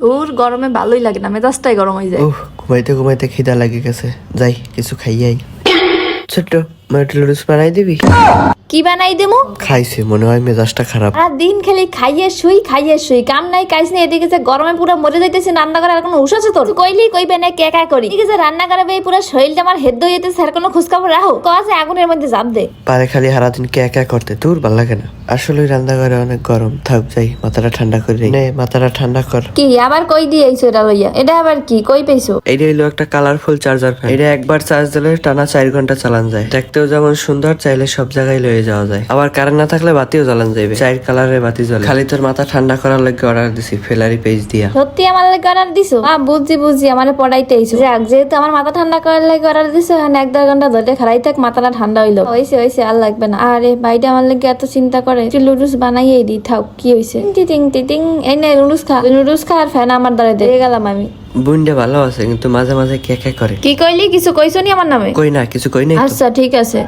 ওর গরমে ভালোই লাগে না, মেজাজটাই গরম হয়ে যায়। ঘুমাইতে ঘুমাইতে খিদা লাগে গেছে। যাই, কিছু খাইয়াই ছোট্ট মাটি লুডুস বানাই দিবি? কি বানাই দেমু? খাইছে মনে হয় মেজাজটা খারাপ। আর দিন খালি খাইয়ে শুই খাইয়ে শুই। কাম নাই কাইস নাই এদিকে যে গরমে পুরো মরে যাইতেছে রান্না করার কোনো হুশ আছে তোর? কইলি কইবে না কে কা করি? এদিকে যে রান্না করাবে এই পুরো শরীরটা আমার হেদ্দ হইতে স্যার কোনো খোঁজখবর রাখো? কছে আগুনের মধ্যে জাপ দে। পারে খালি সারাদিন কে একা করতে তোর ভালো লাগে না। আসলে রান্নাঘরে অনেক গরম থাক যাই মাথাটা ঠান্ডা করে নে মাথাটা ঠান্ডা কর। কি আবার কই দিয়ে আইছো এটা লইয়া? এটা আবার কি কই পেয়েছ? এইটা হইল একটা কালারফুল চার্জার ফ্যান। এটা একবার চার্জ দিলে টানা চার ঘণ্টা চালান যায়। দেখতেও যেমন সুন্দর চাইলে সব জায়গায় লয়ে যাওয়া যায়। আবার কারেন্ট না থাকলে বাতিও জ্বালান যাবে চার কালারের বাতি জ্বলে। খালি তোর মাথা ঠান্ডা করার লাগে অর্ডার দিছি ফেলারি পেজ দিয়া। সত্যি আমার লাগে অর্ডার দিছো? আ বুঝছি বুঝছি আমার পড়াইতে আইছো। যাক যেহেতু আমার মাথা ঠান্ডা করার লাগে অর্ডার দিছো হ্যাঁ এক দেড় ঘণ্টা ধরে খারাই থাক মাথাটা ঠান্ডা হইল। হইছে হইছে আর লাগবে না। আরে ভাইটা আমার লাগে এত চিন্তা করে। তুই লুডুস বানাইয়ে দি থাক কি হইছে? টিটিং টিটিং এই নে লুডুস খা। তুই খা আর ফ্যান আমার দ্বারা দিয়ে গেলাম আমি। বুনটা ভালো আছে কিন্তু মাঝে মাঝে কে কে করে? কি কইলি? কিছু কইছো নি আমার নামে? কই না কিছু কই নাই আচ্ছা ঠিক আছে।